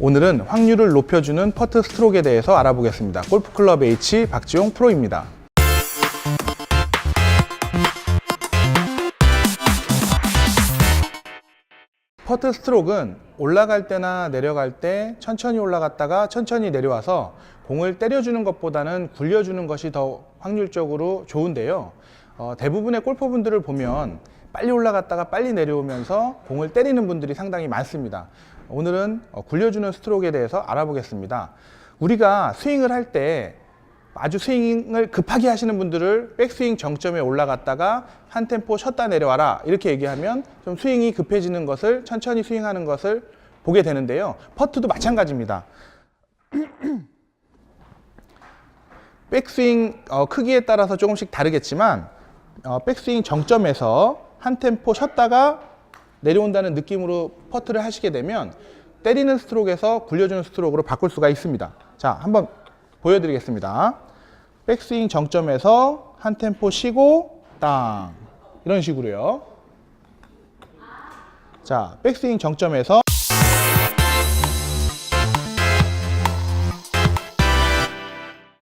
오늘은 확률을 높여주는 퍼트 스트로크에 대해서 알아보겠습니다. 골프클럽 H 박지용 프로입니다. 퍼트 스트로크는 올라갈 때나 내려갈 때 천천히 올라갔다가 천천히 내려와서 공을 때려주는 것보다는 굴려주는 것이 더 확률적으로 좋은데요. 어, 대부분의 골퍼분들을 보면 빨리 올라갔다가 빨리 내려오면서 공을 때리는 분들이 상당히 많습니다. 오늘은 어, 굴려주는 스트로크에 대해서 알아보겠습니다. 우리가 스윙을 할 때 아주 스윙을 급하게 하시는 분들을 백스윙 정점에 올라갔다가 한 템포 쉬었다 내려와라 이렇게 얘기하면 좀 스윙이 급해지는 것을 천천히 스윙하는 것을 보게 되는데요. 퍼트도 마찬가지입니다. 백스윙 어, 크기에 따라서 조금씩 다르겠지만 어, 백스윙 정점에서 한 템포 쉬었다가 내려온다는 느낌으로 퍼트를 하시게 되면 때리는 스트로크에서 굴려주는 스트로크로 바꿀 수가 있습니다. 자, 한번 보여드리겠습니다. 백스윙 정점에서 한 템포 쉬고 땅 이런 식으로요. 자, 백스윙 정점에서